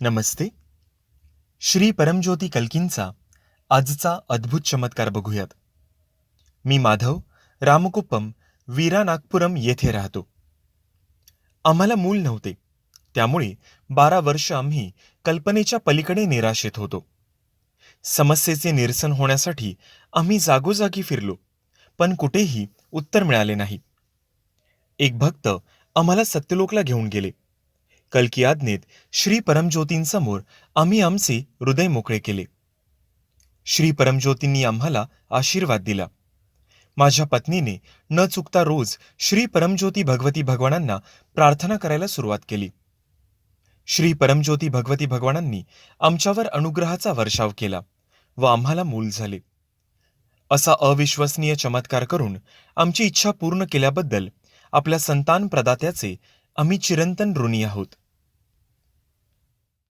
नमस्ते. श्री परमज्योती कल्कींचा आजचा अद्भुत चमत्कार बघूयात. मी माधव रामकुप्पम वीरा नागपुरम येथे राहतो. आम्हाला मूल नव्हते. त्यामुळे बारा वर्ष आम्ही कल्पनेच्या पलीकडे निराशेत होतो. समस्येचे निरसन होण्यासाठी आम्ही जागोजागी फिरलो पण कुठेही उत्तर मिळाले नाही. एक भक्त आम्हाला सत्यलोकला घेऊन गेले. कल्की आज्ञेत श्री परमज्योतींसमोर आम्ही आमचे हृदय मोकळे केले. श्री परमज्योतींनी आम्हाला आशीर्वाद दिला. माझ्या पत्नीने न चुकता रोज श्री परमज्योती भगवती भगवानांना प्रार्थना करायला सुरुवात केली. श्री परमज्योती भगवती भगवानांनी आमच्यावर अनुग्रहाचा वर्षाव केला व आम्हाला मूल झाले. असा अविश्वसनीय चमत्कार करून आमची इच्छा पूर्ण केल्याबद्दल आपल्या संतान प्रदात्याचे आम्ही चिरंतन ऋणी आहोत.